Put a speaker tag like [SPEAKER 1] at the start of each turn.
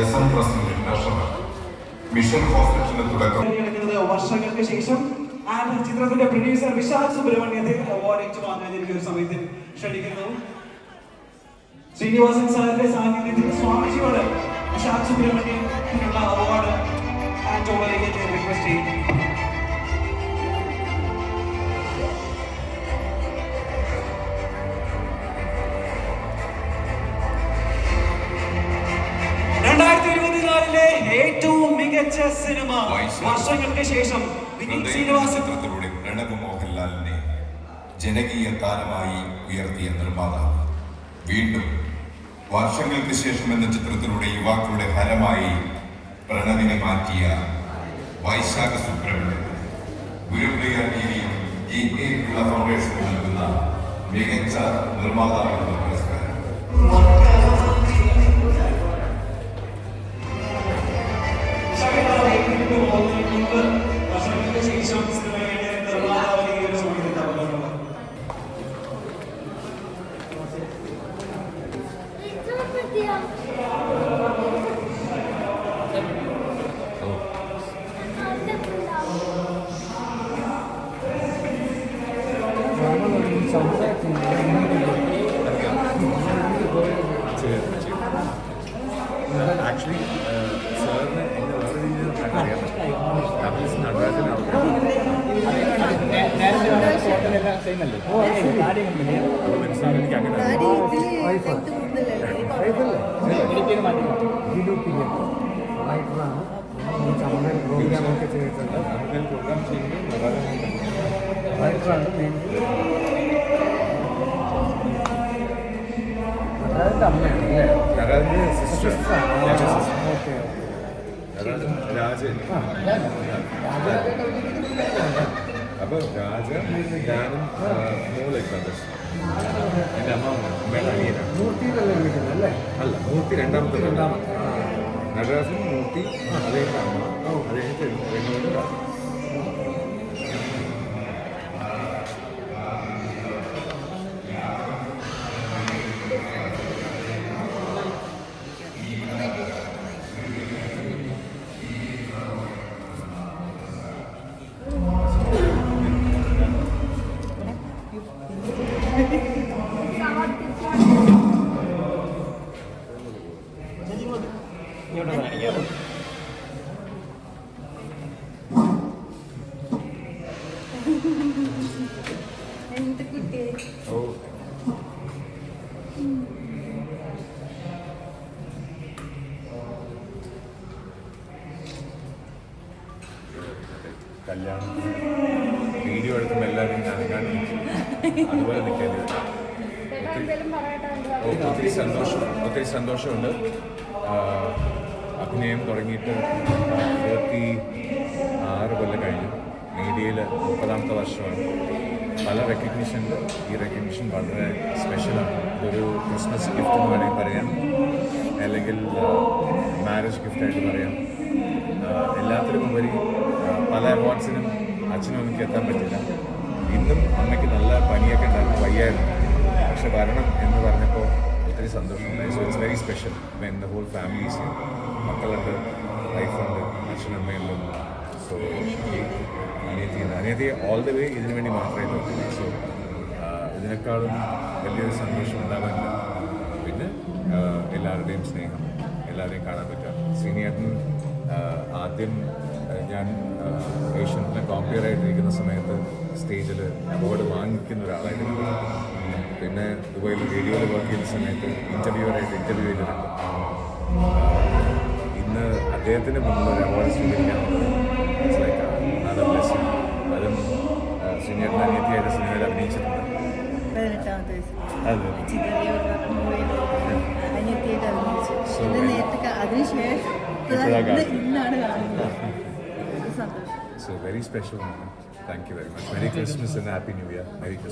[SPEAKER 1] S N ട്രസ്റ്റിന്റെ treasurer mission ഹോസ്പിറ്റലിന് തുടക്കം
[SPEAKER 2] വർഷങ്ങൾക്ക് ശേഷം ആൻഡ് ചിത്രത്തിന്റെ പ്രൊഡ്യൂസർ വിശാൽ സുബ്രഹ്മണ്യത്തെ അവാർഡ് ഏറ്റുവാങ്ങാൻ എനിക്ക് ഒരു സമയത്ത് ക്ഷണിക്കുന്നു. ശ്രീനിവാസൻ സാറിന്റെ സാന്നിധ്യത്തിൽ സ്വാമിജിയോട് വിശാൽ സുബ്രഹ്മണ്യത്തിനുള്ള അവാർഡ് ആൻഡ് റിക്വസ്റ്റ് ചെയ്യുന്നു. മികച്ച സിനിമ വർഷങ്ങൾക്ക് ശേഷം
[SPEAKER 1] ചിത്രത്തിലൂടെ പ്രണവ് മോഹൻലാലിനെ ജനകീയ താരമായി ഉയർത്തിയ നിർമ്മാതാവ്. വീണ്ടും വർഷങ്ങൾക്ക് ശേഷം എന്ന ചിത്രത്തിലൂടെ യുവാക്കളുടെ ഹരമായി പ്രണവിനെ മാറ്റിയ വൈശാഖ സുബ്രഹ്മണ്യൻ. ഗുരുപ്രിയ ടിവിയും ജി എ പിള്ള ഫൗണ്ടേഷനും നൽകുന്ന മികച്ച നിർമ്മാതാവിനുള്ള
[SPEAKER 3] ആക്ച്വലി സാറിന് എന്നെ വേറെ രീതിയിൽ അറിയാൻ പറ്റും മനസ്സിലായി. എനിക്ക് അങ്ങനെ അറിയാം.
[SPEAKER 4] പ്രോഗ്രാമൊക്കെ ചെയ്തിട്ടുണ്ട്.
[SPEAKER 3] പ്രോഗ്രാം ചെയ്യുമ്പോൾ നടരാജൻ അപ്പോൾ രാജ ഞാനും എന്റെ അമ്മ
[SPEAKER 4] അല്ലേ
[SPEAKER 3] മൂർത്തി രണ്ടാമത്തെ
[SPEAKER 4] രണ്ടാമത്തെ.
[SPEAKER 3] നടരാജൻ മൂർത്തി അദ്ദേഹത്തെ അമ്മ. അദ്ദേഹത്തെ
[SPEAKER 5] എന്ത് കുട്ടിയെ
[SPEAKER 3] കല്യാണം. വീഡിയോ എടുക്കുമ്പോൾ എല്ലാവരും അതുപോലെ നിൽക്കേണ്ടി ഒത്തിരി സന്തോഷം ഒത്തിരി സന്തോഷമുണ്ട്. അഭിനയം തുടങ്ങിയിട്ട് ഇരുപത്തി ആറ് കൊല്ലം കഴിഞ്ഞു. മീഡിയയിൽ മുപ്പതാമത്തെ വർഷമാണ്. പല റെക്കഗ്നീഷൻ ഈ റെക്കഗ്നീഷൻ വളരെ സ്പെഷ്യലാണ് ഇതൊരു ക്രിസ്മസ് ഗിഫ്റ്റ് എന്ന് വേണമെങ്കിൽ പറയാം. അല്ലെങ്കിൽ മാരേജ് ഗിഫ്റ്റായിട്ട് പറയാം. എല്ലാത്തിനും ഉപരി പല അവാർഡ്സിനും അച്ഛനും എനിക്ക് എത്താൻ പറ്റില്ല. ഇന്നും അമ്മയ്ക്ക് നല്ല പനിയൊക്കെ ഉണ്ടായിരുന്നു വയ്യായിരുന്നു. പക്ഷെ വരണം എന്ന് പറഞ്ഞപ്പോൾ ഒത്തിരി സന്തോഷമുണ്ടായി. So it's very special when the whole families മക്കളുണ്ട് വൈഫുണ്ട് അച്ഛനമ്മയുണ്ട് സോ അനിയത്തി അനിയത്തി ഓൾ ദ വേ ഇതിനു വേണ്ടി മാത്രമേ തോന്നുന്നു സോ ഇതിനേക്കാളും വലിയൊരു സന്തോഷം ഉണ്ടാവാനില്ല. പിന്നെ എല്ലാവരുടെയും സ്നേഹം എല്ലാവരെയും കാണാൻ പറ്റുക. സീനിയേട്ടൻ ആദ്യം ഞാൻ ഏഷ്യനെ കോമ്പയർ ആയിട്ടിരിക്കുന്ന സമയത്ത് സ്റ്റേജിൽ അവാർഡ് വാങ്ങിക്കുന്ന ഒരാളായിരുന്നു. പിന്നെ ദുബായിൽ റേഡിയോയിൽ വർക്ക് ചെയ്യുന്ന സമയത്ത് ഇന്റർവ്യൂവറായിട്ട് ഇന്റർവ്യൂ ചെയ്തിട്ടുണ്ട് ഇന്ന് അദ്ദേഹത്തിന് മുന്നിൽ ഒരു അവാർഡ് സ്വീകരിക്കാനുള്ളത് അതും സീനിയർ അനിയത്തിയായിട്ട് സിനിമയിൽ അഭിനയിച്ചിട്ടുണ്ട്.
[SPEAKER 5] പതിനെട്ടാമത്തെ അനിയത്തിയായിട്ട് അഭിനയിച്ചു. അതിനുശേഷം. ഇന്നാണ് കാണുന്നത്. സന്തോഷം
[SPEAKER 3] So very special moment. Thank you very much. Merry Christmas and Happy New Year. Merry Christmas.